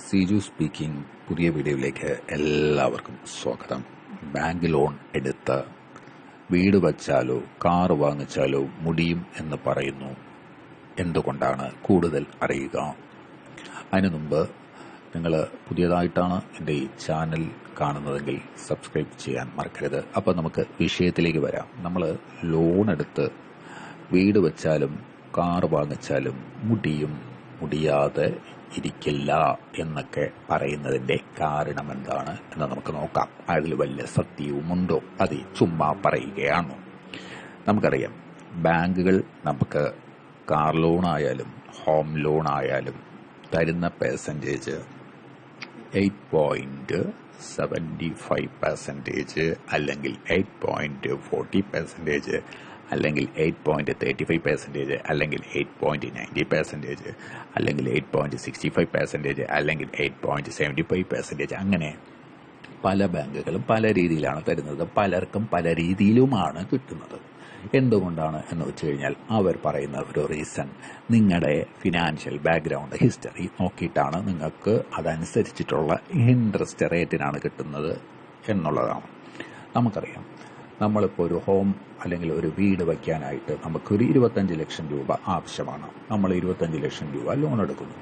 Siju speaking പുതിയ വീഡിയോയിലേക്ക് എല്ലാവർക്കും സ്വാഗതം. ബാങ്ക് ലോൺ എടുത്ത് വീട് വച്ചാലോ കാർ വാങ്ങിച്ചാലോ മുടിയും എന്ന് പറയുന്നു. എന്തുകൊണ്ടാണ് കൂടുതൽ അറിയുക? അതിനു മുമ്പ് നിങ്ങൾ പുതിയതായിട്ടാണ് എന്റെ ഈ ചാനൽ കാണുന്നതെങ്കിൽ സബ്സ്ക്രൈബ് ചെയ്യാൻ മറക്കരുത്. അപ്പോൾ നമുക്ക് വിഷയത്തിലേക്ക് വരാം. നമ്മൾ ലോൺ എടുത്ത് വീട് വച്ചാലും കാർ വാങ്ങിച്ചാലും മുടിയും മുടിയാതെ ഇരിക്കില്ല എന്നൊക്കെ പറയുന്നതിന്റെ കാരണം എന്താണ് എന്ന് നമുക്ക് നോക്കാം. അതിൽ വലിയ സത്യവുമുണ്ടോ? അത് ചുമ്മാ പറയുകയാണോ. നമുക്കറിയാം ബാങ്കുകൾ നമുക്ക് കാർ ലോൺ ആയാലും ഹോം ലോൺ ആയാലും തരുന്ന percentage eight point seventy five percentage അല്ലെങ്കിൽ എയ്റ്റ് പോയിന്റ് ഫോർട്ടി പെർസെന്റേജ് അല്ലെങ്കിൽ eight point thirty five percentage അല്ലെങ്കിൽ എയ്റ്റ് പോയിന്റ് നയന്റി പെർസെന്റേജ് അല്ലെങ്കിൽ eight point sixty five percentage അല്ലെങ്കിൽ eight point seventy five percentage അങ്ങനെ പല ബാങ്കുകളും പല രീതിയിലാണ് തരുന്നത്. പലർക്കും പല രീതിയിലുമാണ് കിട്ടുന്നത്. എന്തുകൊണ്ടാണ് എന്ന് വെച്ച് കഴിഞ്ഞാൽ അവർ പറയുന്ന ഒരു റീസൺ നിങ്ങളുടെ ഫിനാൻഷ്യൽ ബാക്ക്ഗ്രൗണ്ട് ഹിസ്റ്ററി നോക്കിയിട്ടാണ് നിങ്ങൾക്ക് അതനുസരിച്ചിട്ടുള്ള ഇൻട്രസ്റ്റ് റേറ്റിനാണ് കിട്ടുന്നത് എന്നുള്ളതാണ്. നമുക്കറിയാം. നമ്മളിപ്പോൾ ഒരു ഹോം അല്ലെങ്കിൽ ഒരു വീട് വയ്ക്കാനായിട്ട് നമുക്കൊരു ഇരുപത്തഞ്ച് ലക്ഷം രൂപ ആവശ്യമാണ്. നമ്മൾ ഇരുപത്തഞ്ച് ലക്ഷം രൂപ ലോൺ എടുക്കുന്നു.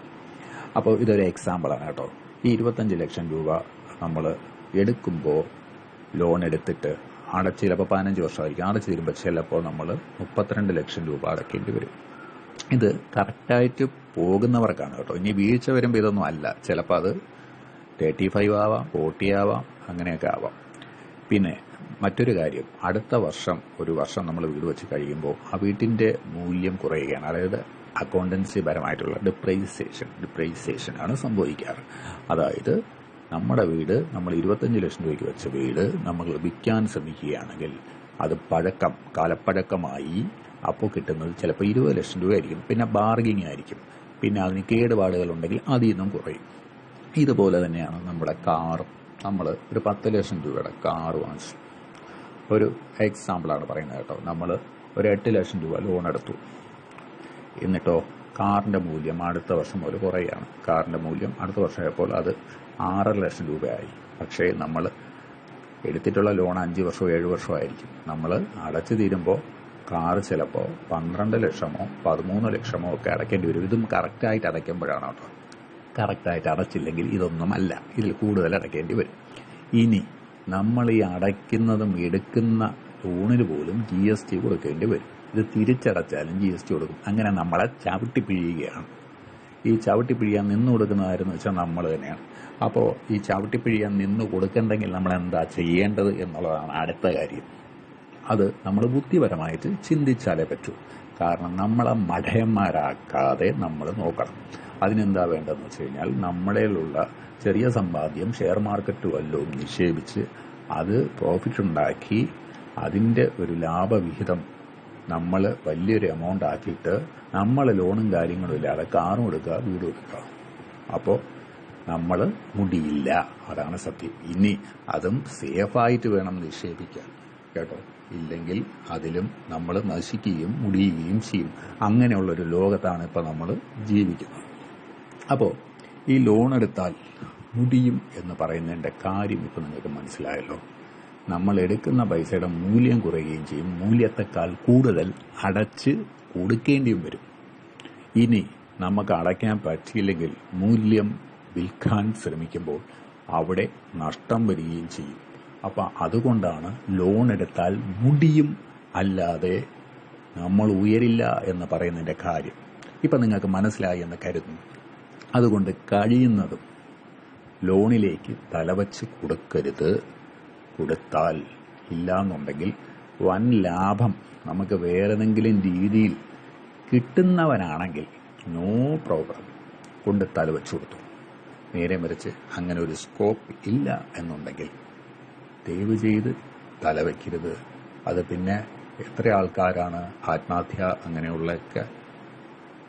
അപ്പോൾ ഇതൊരു എക്സാമ്പിളാണ് കേട്ടോ. ഈ ഇരുപത്തഞ്ച് ലക്ഷം രൂപ നമ്മൾ എടുക്കുമ്പോൾ ലോൺ എടുത്തിട്ട് അടച്ച് ചിലപ്പോൾ പതിനഞ്ച് വർഷമായിരിക്കും. അടച്ച് തീരുമ്പോൾ ചിലപ്പോൾ നമ്മൾ മുപ്പത്തിരണ്ട് ലക്ഷം രൂപ അടയ്ക്കേണ്ടി വരും. ഇത് കറക്റ്റായിട്ട് പോകുന്നവർക്കാണ് കേട്ടോ. ഇനി വീഴ്ച വരുമ്പോൾ ഇതൊന്നും അല്ല. ചിലപ്പോൾ അത് തേർട്ടി ഫൈവ് ആവാം ഫോർട്ടി ആവാം അങ്ങനെയൊക്കെ ആവാം. പിന്നെ മറ്റൊരു കാര്യം. അടുത്ത വർഷം ഒരു വർഷം നമ്മൾ വീട് വെച്ച് കഴിയുമ്പോൾ ആ വീട്ടിന്റെ മൂല്യം കുറയുകയാണ്. അതായത് അക്കൗണ്ടൻസി പരമായിട്ടുള്ള ഡിപ്രൈസേഷൻ ഡിപ്രൈസേഷൻ ആണ് സംഭവിക്കാറ്. അതായത് നമ്മുടെ വീട് നമ്മൾ ഇരുപത്തഞ്ച് ലക്ഷം രൂപയ്ക്ക് വെച്ച വീട് നമ്മൾ വിൽക്കാൻ ശ്രമിക്കുകയാണെങ്കിൽ അത് പഴക്കം കാലപ്പഴക്കമായി അപ്പോൾ കിട്ടുന്നത് ചിലപ്പോൾ ഇരുപത് ലക്ഷം രൂപ ആയിരിക്കും പിന്നെ ബാർഗിങ് ആയിരിക്കും. പിന്നെ അതിന് കേടുപാടുകൾ ഉണ്ടെങ്കിൽ അതിൽ നിന്നും കുറയും. ഇതുപോലെ തന്നെയാണ് നമ്മുടെ കാർ നമ്മൾ ഒരു പത്ത് ലക്ഷം രൂപയുടെ കാർ വാങ്ങിച്ചു. ഒരു എക്സാമ്പിളാണ് പറയുന്നത് കേട്ടോ. നമ്മൾ ഒരു എട്ട് ലക്ഷം രൂപ ലോൺ എടുത്തു. എന്നിട്ടോ കാറിന്റെ മൂല്യം അടുത്ത വർഷം മുതൽ കുറയാണ്. കാറിന്റെ മൂല്യം അടുത്ത വർഷമായപ്പോൾ അത് ആറര ലക്ഷം രൂപയായി. പക്ഷേ നമ്മൾ എടുത്തിട്ടുള്ള ലോൺ അഞ്ച് വർഷമോ ഏഴ് വർഷമോ ആയിരിക്കും. നമ്മൾ അടച്ചു തീരുമ്പോൾ കാർ ചിലപ്പോൾ പന്ത്രണ്ട് ലക്ഷമോ പതിമൂന്ന് ലക്ഷമോ ഒക്കെ അടയ്ക്കേണ്ടി വരും. ഇതും കറക്റ്റായിട്ട് അടയ്ക്കുമ്പോഴാണ് കേട്ടോ. കറക്റ്റായിട്ട് അടച്ചില്ലെങ്കിൽ ഇതൊന്നുമല്ല ഇതിൽ കൂടുതൽ അടയ്ക്കേണ്ടി വരും. ഇനി നമ്മൾ ഈ അടയ്ക്കുന്നതും എടുക്കുന്ന ലോണിന് പോലും ജി എസ് ടി കൊടുക്കേണ്ടി വരും. ഇത് തിരിച്ചടച്ചാലും ജി എസ് ടി കൊടുക്കും. അങ്ങനെ നമ്മളെ ചവിട്ടി പിഴിയുകയാണ്. ഈ ചവിട്ടി പിഴിയാൻ നിന്ന് കൊടുക്കുന്നതായിരുന്നു വെച്ചാൽ നമ്മൾ തന്നെയാണ്. അപ്പോൾ ഈ ചവിട്ടി പിഴിയാൻ നിന്ന് കൊടുക്കണ്ടെങ്കിൽ നമ്മൾ എന്താ ചെയ്യേണ്ടത് എന്നുള്ളതാണ് അടുത്ത കാര്യം. അത് നമ്മൾ ബുദ്ധിപരമായിട്ട് ചിന്തിച്ചാലേ പറ്റൂ. കാരണം നമ്മളെ മഠയന്മാരാക്കാതെ നമ്മൾ നോക്കണം. അതിനെന്താ വേണ്ടതെന്ന് വെച്ച് കഴിഞ്ഞാൽ നമ്മുടെയിലുള്ള ചെറിയ സമ്പാദ്യം ഷെയർ മാർക്കറ്റ് വല്ലതും നിക്ഷേപിച്ച് അത് പ്രോഫിറ്റ് ഉണ്ടാക്കി അതിന്റെ ഒരു ലാഭവിഹിതം നമ്മൾ വലിയൊരു എമൗണ്ട് ആക്കിയിട്ട് നമ്മൾ ലോണും കാര്യങ്ങളും ഇല്ലാതെ കാറും എടുക്കുക വീടും എടുക്കുക അപ്പോൾ നമ്മൾ മുടിയില്ല. അതാണ് സത്യം. ഇനി അതും സേഫായിട്ട് വേണം നിക്ഷേപിക്കാൻ. കേട്ടോ? ഇല്ലെങ്കിൽ അതിലും നമ്മൾ നശിക്കുകയും മുടിയുകയും ചെയ്യും. അങ്ങനെയുള്ളൊരു ലോകത്താണ് ഇപ്പം നമ്മൾ ജീവിക്കുന്നത്. അപ്പോൾ ഈ ലോൺ എടുത്താൽ മുടിയും എന്ന് പറയുന്നതിന്റെ കാര്യം ഇപ്പം നിങ്ങൾക്ക് മനസ്സിലായല്ലോ. നമ്മൾ എടുക്കുന്ന പൈസയുടെ മൂല്യം കുറയുകയും ചെയ്യും. മൂല്യത്തെക്കാൾ കൂടുതൽ അടച്ച് കൊടുക്കേണ്ടിയും വരും. ഇനി നമുക്ക് അടയ്ക്കാൻ പറ്റിയില്ലെങ്കിൽ മൂല്യം വിൽക്കാൻ ശ്രമിക്കുമ്പോൾ അവിടെ നഷ്ടം വരികയും ചെയ്യും. അപ്പം അതുകൊണ്ടാണ് ലോൺ എടുത്താൽ മുടിയും അല്ലാതെ നമ്മൾ ഉയരില്ല എന്ന് പറയുന്നതിന്റെ കാര്യം. ഇപ്പം നിങ്ങൾക്ക് മനസ്സിലായി എന്ന് കരുതുന്നു. അതുകൊണ്ട് കഴിയുന്നതും ലോണിലേക്ക് തലവച്ച് കൊടുക്കരുത്. കൊടുത്താൽ ഇല്ലാന്നുണ്ടെങ്കിൽ വൻ ലാഭം നമുക്ക് വേറെന്തെങ്കിലും രീതിയിൽ കിട്ടുന്നവനാണെങ്കിൽ നോ പ്രോബ്ലം. കൊണ്ട് തലവച്ച് കൊടുത്തു. നേരെ മറിച്ച് അങ്ങനെ ഒരു സ്കോപ്പ് ഇല്ല എന്നുണ്ടെങ്കിൽ ദയവ് ചെയ്ത് തലവയ്ക്കരുത് അത് പിന്നെ എത്ര ആൾക്കാരാണ് ആത്മഹത്യ അങ്ങനെയുള്ളൊക്കെ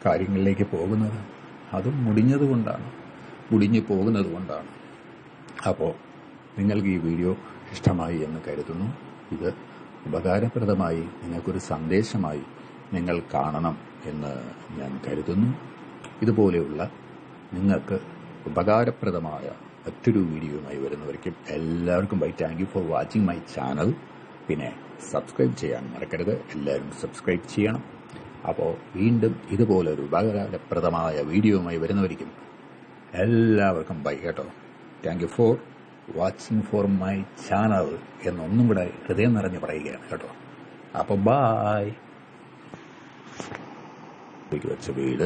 കാര്യങ്ങളിലേക്ക് പോകുന്നത്? അതും മുടിഞ്ഞത് കൊണ്ടാണ്. മുടിഞ്ഞു പോകുന്നത് കൊണ്ടാണ്. അപ്പോൾ നിങ്ങൾക്ക് ഈ വീഡിയോ ഇഷ്ടമായി എന്ന് കരുതുന്നു. ഇത് ഉപകാരപ്രദമായി നിങ്ങൾക്കൊരു സന്ദേശമായി നിങ്ങൾ കാണണം എന്ന് ഞാൻ കരുതുന്നു. ഇതുപോലെയുള്ള നിങ്ങൾക്ക് ഉപകാരപ്രദമായ മറ്റൊരു വീഡിയോയുമായി വരുന്നവർക്കും എല്ലാവർക്കും bye. Thank you for watching my channel പിന്നെ സബ്സ്ക്രൈബ് ചെയ്യാൻ മറക്കരുത്. എല്ലാവരും സബ്സ്ക്രൈബ് ചെയ്യണം. അപ്പോൾ വീണ്ടും ഇതുപോലൊരു ഉപകാരപ്രദമായ വീഡിയോയുമായി വരുന്നവരിക്കും എല്ലാവർക്കും ബൈ കേട്ടോ. Thank you for watching for my channel എന്നൊന്നും കൂടെ ഹൃദയം നിറഞ്ഞ് പറയുകയാണ് കേട്ടോ. അപ്പോൾ ബായ് വെച്ച വീട്.